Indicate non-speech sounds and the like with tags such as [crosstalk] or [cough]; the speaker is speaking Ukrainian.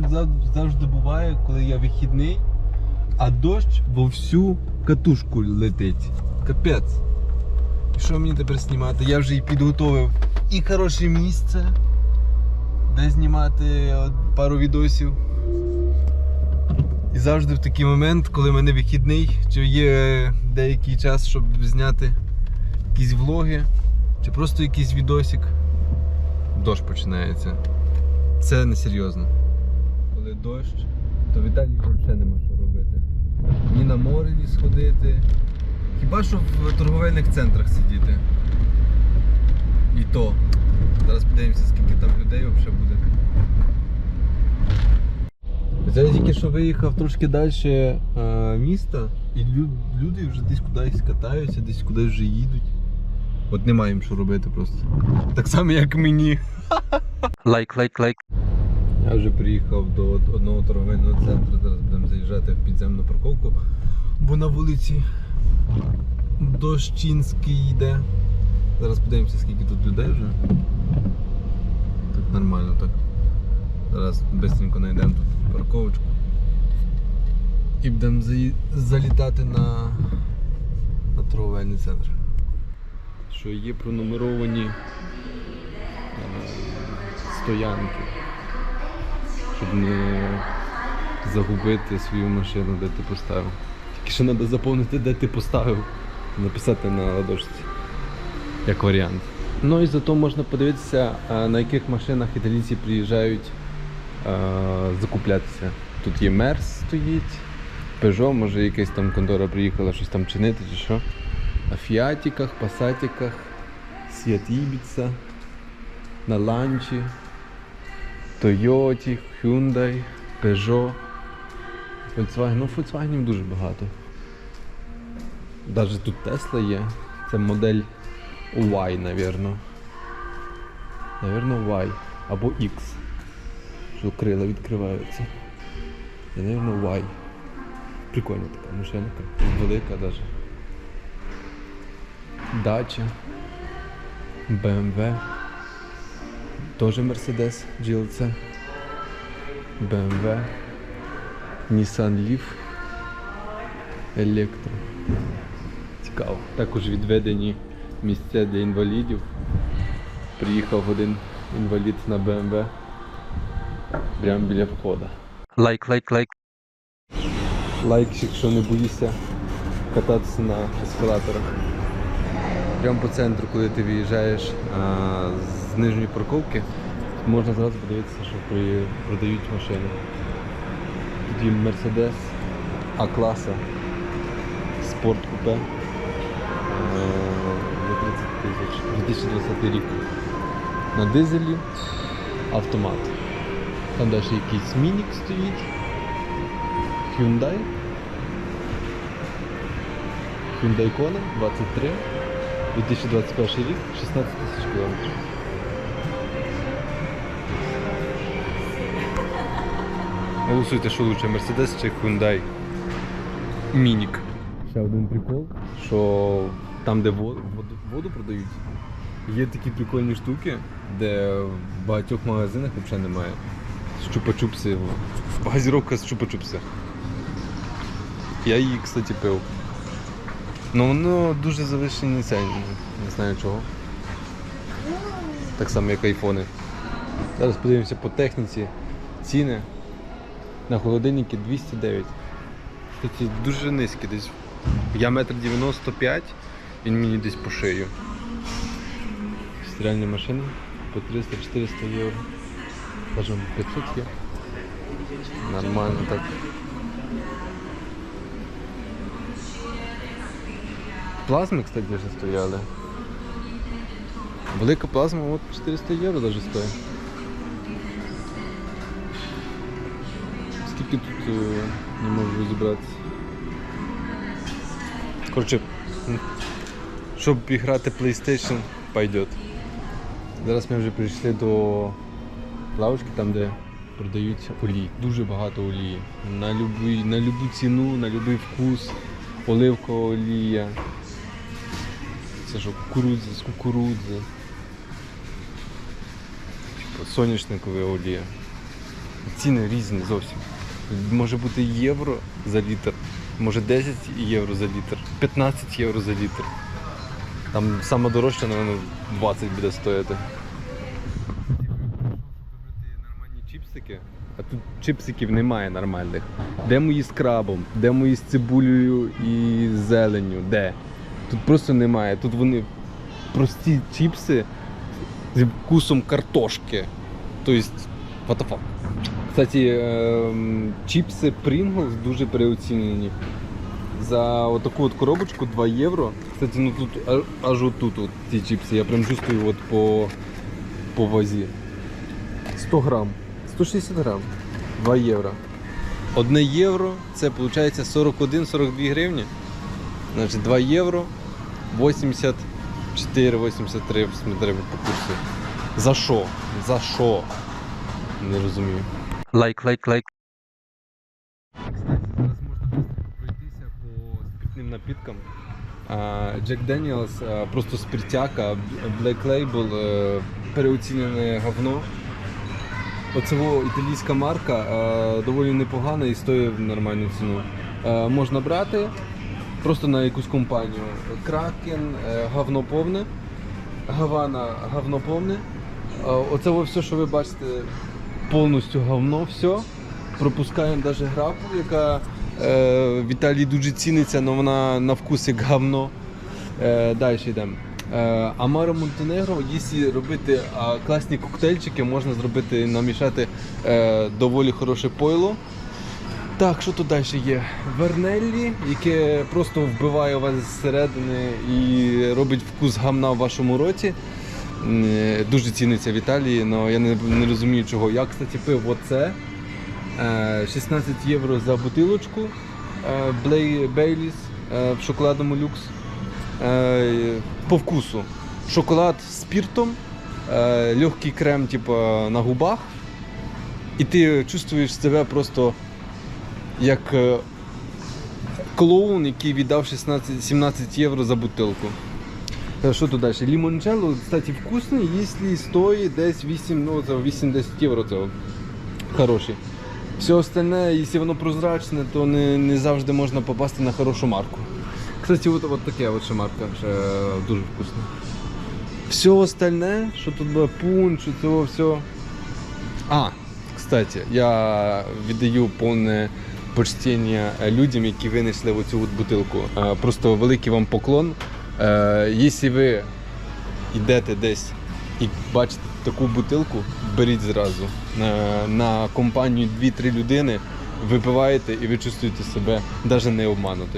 так завжди буває, коли я вихідний, а дощ во всю катушку летить. Капець. І що мені тепер знімати? Я вже і підготовив і хороше місце, де знімати пару відосів. І завжди в такий момент, коли в мене вихідний, чи є деякий час, щоб зняти якісь влоги, чи просто якийсь відосик, дощ починається. Це несерйозно. Коли дощ, то Віталій взагалі нема що робити. Ні на море ні сходити. Хіба що в торговельних центрах сидіти. І то. Зараз подивимося, скільки там людей взагалі буде. Я тільки що виїхав трошки далі е, міста, і лю- люди вже десь кудись катаються, десь кудись вже їдуть. От немає їм що робити просто. Так само, як мені. [laughs] Лайк, лайк, лайк. Я вже приїхав до одного торговельного центру, зараз будемо заїжджати в підземну парковку, бо на вулиці Дощинський йде. Зараз подивимося, скільки тут людей вже. Так нормально так. Зараз швидко знайдемо тут парковочку. І будемо залітати на, на торговельний центр. Що є пронумеровані е, стоянки щоб не загубити свою машину, де ти поставив. Тільки ще треба заповнити, де ти поставив, написати на ладошці. Як варіант. Ну і зато можна подивитися, на яких машинах італійці приїжджають а, закуплятися. Тут є Мерс стоїть, Peugeot, може якась там контора приїхала щось там чинити чи що. На Фіатіках, Пасатіках, Сіат Ібіца, на ланчі. Toyota, Hyundai, Peugeot, Volkswagen. Ну, Volkswagen дуже багато. Навіть тут Tesla є. Це модель Y, напевно. Навірно, Y. Або X. Що крила відкриваються. І, напевно, Y. Прикольна така машинка. Велика навіть. Дача. BMW. Тоже Mercedes GLC, BMW, Nissan Leaf, Електро. Цікаво. Також відведені місця для інвалідів. Приїхав один інвалід на BMW прямо біля входу. Лайк, лайк, лайк. Лайк, якщо не боїшся кататися на ескалаторах. Прямо по центру, коли ти виїжджаєш з нижньої парковки, можна зразу подивитися, що продають машини. Є Mercedes А-класа, спорт купе за 30 тисяч, 2020 рік. На дизелі автомат. Там далі якийсь мінік стоїть. Hyundai. Hyundai Kona 23. 2021 рік, 16 тисяч кілометрів. Голосуйте, що лучше, Mercedes чи Hyundai Мінік. Ще один прикол, що там, де воду, воду, продають, є такі прикольні штуки, де в багатьох магазинах взагалі немає. Чупа-чупси, газіровка з чупа-чупси. Я її, кстати, пив. Ну воно дуже завищені ціни, не знаю чого. Так само, як айфони. Зараз подивимося по техніці. Ціни на холодильники 209. Кстати, дуже низькі десь. Я метр 95, він мені десь по шию. Стиральні машини по 300-400 євро. Даже 500 є. Нормально так. Плазми, кстати, вже стояли. Велика плазма от 400 євро даже стоїть. Скільки тут е, не можу розібратися. Коротше, щоб грати PlayStation, пойдет. Зараз ми вже прийшли до лавочки, там де продають олії. Дуже багато олії. На любу, на любу ціну, на будь-який вкус. Оливкова олія. Це що кукурудза з кукурудзи. Соняшникова олія. Ціни різні зовсім. Може бути євро за літр, може 10 євро за літр, 15 євро за літр. Там саме дорожче, напевно, 20 буде стояти. нормальні чіпсики, а тут чіпсиків немає нормальних. Де мої з крабом, де мої з цибулею і з зеленню, де? Тут просто немає. Тут вони прості чіпси з вкусом картошки. Тобто, what the fuck. Кстати, ем, чіпси Pringles дуже переоцінені. За отаку от коробочку 2 євро. Кстати, ну тут аж отут от ці чіпси. Я прям чувствую от по, по вазі. 100 грам. 160 грам. 2 євро. 1 євро це виходить 41-42 гривні. Значить 2 євро 84-83 смотря по курсу. За що? За що? Не розумію. Like, like. Кстати, зараз можна просто пройтися по спиртним напіткам. Джек Деніелс просто спиртяка, Black Label, е, переоцінене говно. Оце італійська марка доволі непогана і стоїть нормальну ціну. Можна брати просто на якусь компанію. Кракен, е, говно повне, Гавана говно повне. Е, Оце все, що ви бачите, повністю говно, все. Пропускаємо навіть грапу, яка е, в Італії дуже ціниться, але вона на вкус як говно. Е, далі йдемо. Е, Амаро Монтенегро, якщо робити класні коктейльчики, можна зробити, намішати е, доволі хороше пойло. Так, що тут далі є? Вернеллі, яке просто вбиває вас зсередини і робить вкус гамна в вашому роті. Дуже ціниться в Італії, але я не, не розумію чого. Я, кстати, пив оце. Е, 16 євро за бутилочку. Е, Бейліс е, в шоколадному люкс. Е, По вкусу. Шоколад з спіртом, легкий крем, типу, на губах. І ти чувствуєш себе просто як е, клоун, який віддав 16, 17 євро за бутилку. Е, Що тут далі? Лімончелло, кстати, вкусний, якщо стоїть десь 8, ну, 8-10 євро. Це хороший. Все остальне, якщо воно прозрачне, то не, не завжди можна попасти на хорошу марку. Кстати, от, от таке от ще марка, ще дуже вкусна. Все остальне, що тут буде пунш, цього все. А, кстати, я віддаю повне почтення людям, які винесли оцю от бутилку. Е, Просто великий вам поклон. Е, Якщо ви йдете десь і бачите таку бутилку, беріть зразу. Е, На компанію 2-3 людини випиваєте і ви чувствуєте себе навіть не обманути.